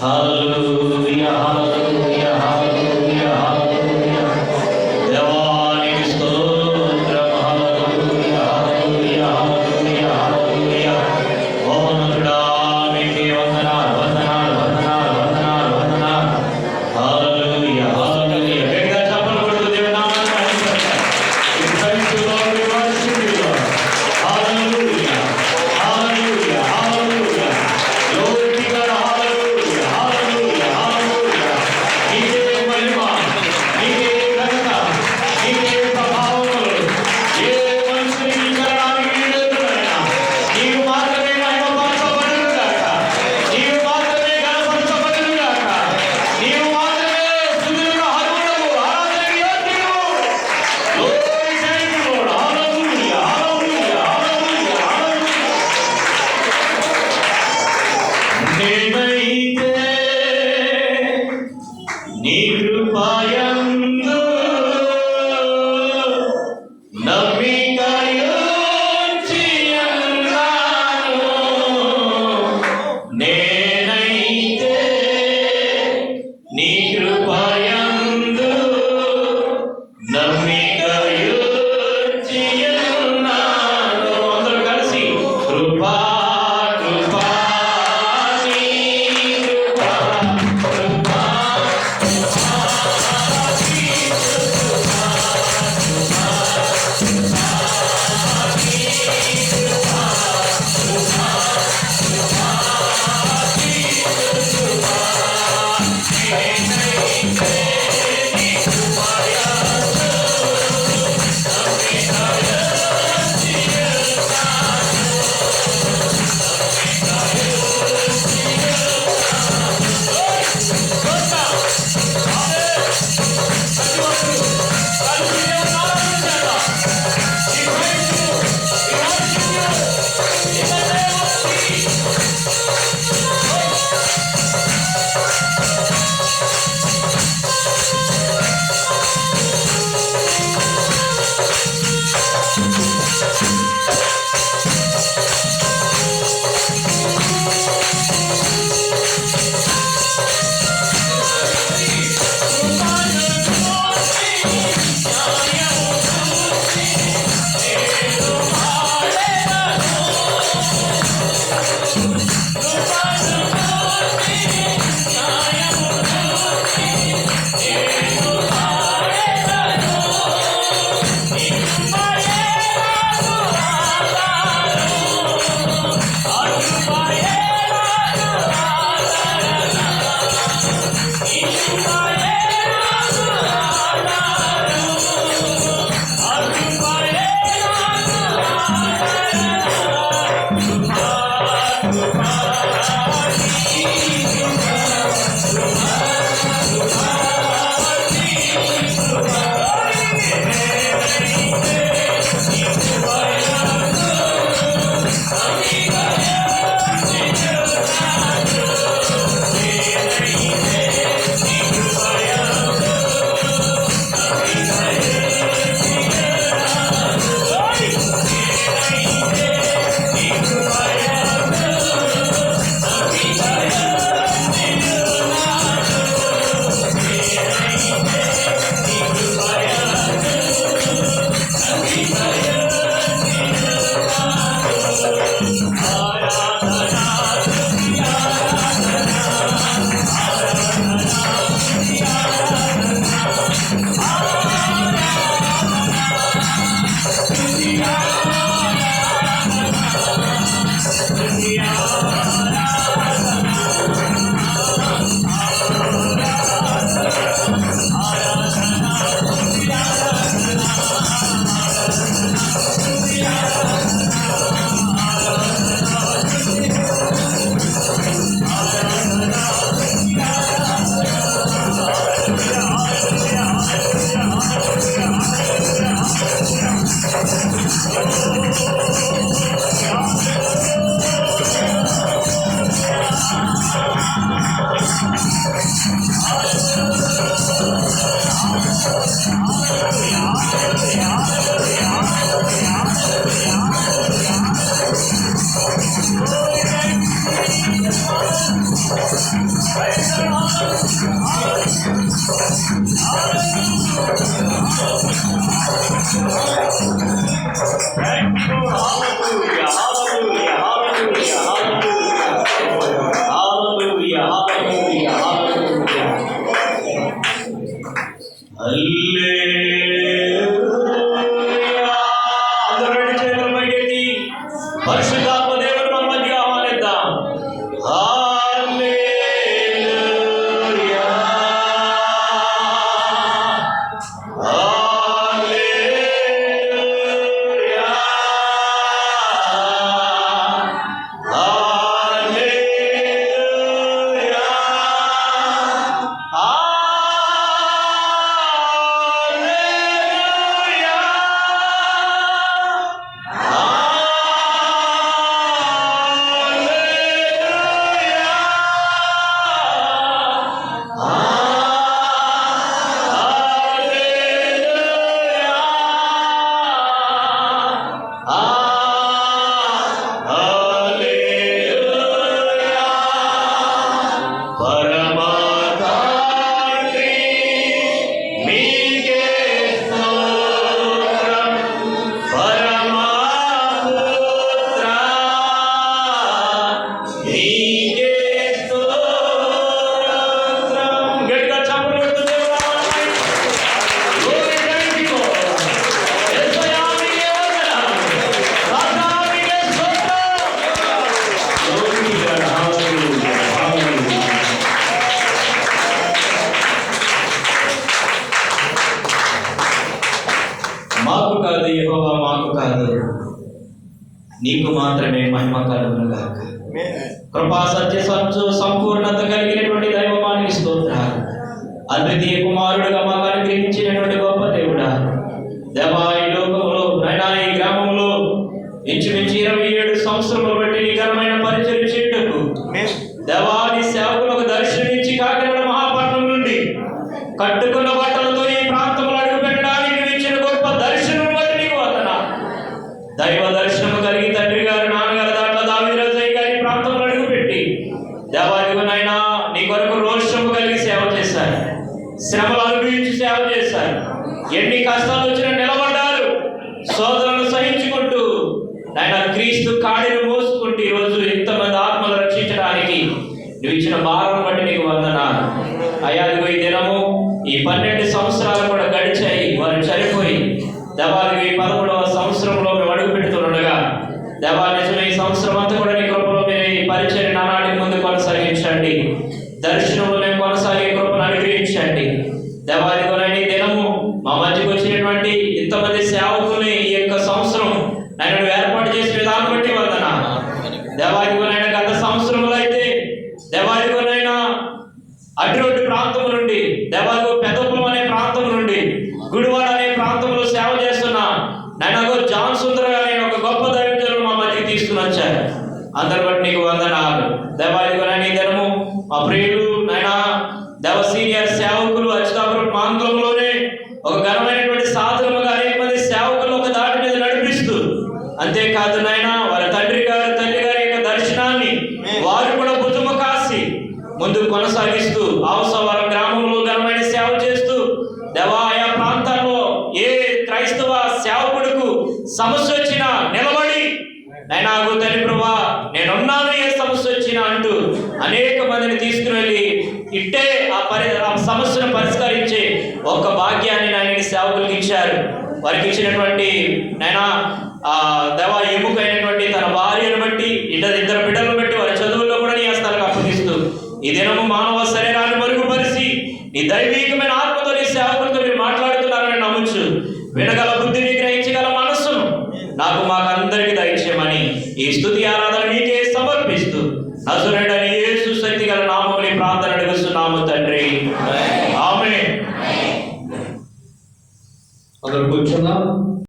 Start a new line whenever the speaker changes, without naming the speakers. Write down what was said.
Hallelujah, hallelujah, hallelujah, hallelujah. దేవానికి స్తోత్రం హల్లెలూయా హల్లెలూయా హల్లెలూయా హల్లెలూయా. ఓనకుడా మీకే వందనాలు వందనాలు వందనాలు వందనాలు వందనాలు. Maria yeah. పరిశుద్ధ నీకు మాత్రమే మహిమ కలుగును గాక కృపా సత్య సంపూర్ణత కలిగినటువంటి దైవమానికి స్తోత్రాలు. అద్వితీయ కుమారుడుగా మాకు అనుగ్రహించినటువంటి గొప్ప దేవుడా. దేవా ఈ లోకంలో నైనా ఈ గ్రామంలో ఇంచుమించు ఇరవై ఏడు సంవత్సరములు బట్టి నీ ఘనమైన పరిచయం చేయుటకు. దేవాని సేవకులకు దర్శనమిచ్చి కాకినాడ మహాపట్నం నుండి కట్టుకున్న శ్రమలు అనుభవించి సేవ చేశారు ఎన్ని కష్టాలు వచ్చినా నిలబడ్డారు. సోదరులను సహించుకుంటూ ఆయన క్రీస్తు కాడిని మోసుకుంటూ ఈరోజు ఇంతమంది ఆత్మలు రక్షించడానికి నువ్వు ఇచ్చిన భారం బట్టి నీకు వందనాలు. అయ్యా ఈ దినము ఈ పన్నెండు సంవత్సరాలు కూడా గడిచాయి. వారు చనిపోయి దేవాది ఈ పదమూడవ సంవత్సరంలో మేము అడుగు పెడుతుండగా దేవా నిజమే ఈ సంవత్సరం అంతా కూడా దేవాది గత సంవత్సరంలో అయితే దేవాది కొనైనా అటువంటి ప్రాంతం నుండి దేవాది పెదపురం అనే ప్రాంతం నుండి గుడివాడ అనే ప్రాంతంలో సేవ చేస్తున్న నైనాగో జాన్ సుందర అనే ఒక గొప్ప దైవజనులు మా మధ్యకి తీసుకుని వచ్చారు. అందరి బట్టి నీకు వందనాలు. దేవాది ఈ దినము మా ప్రియులు నైనా దేవ సీనియర్ సేవకులు అచ్యుతాపురం ప్రాంతంలోనే ఒక ఘనమైనటువంటి సాధనముగా అనేక మంది సేవకులు ఒక దాటి మీద నడిపిస్తూ అంతేకాదు నాయన వారి తండ్రి గారు తల్లి గారి యొక్క దర్శనాన్ని వారు కూడా భుజము కాసి ముందు కొనసాగిస్తూ అవసర గ్రామంలో ఘనమైన సేవ చేస్తూ దేవా ప్రాంతంలో ప్రాంతాల్లో ఏ క్రైస్తవ సేవకుడుకు సమస్య వచ్చినా నిలబడి నైనాగు తల్లి ప్రభా నేనున్నాను ఏ సమస్య వచ్చినా అంటూ అనేక మందిని తీసుకుని వెళ్ళి ఇట్టే ఆ పరి ఆ సమస్యను పరిష్కరించే ఒక భాగ్యాన్ని నాయన సేవకులకు ఇచ్చారు. వారికి ఇచ్చినటువంటి నైనా దేవా ఎముకైనటువంటి తన భార్యను బట్టి ఇద్దరు ఇద్దరు బిడ్డలను బట్టి వారి చదువుల్లో కూడా నీ హస్తాలకు అప్పగిస్తూ ఈ దినము మానవ శరీరాన్ని మరుగుపరిచి నీ దైవీకమైన ఆత్మతో నీ సేవకులతో మీరు మాట్లాడుతున్నారని నమ్మచ్చు వినగల బుద్ధిని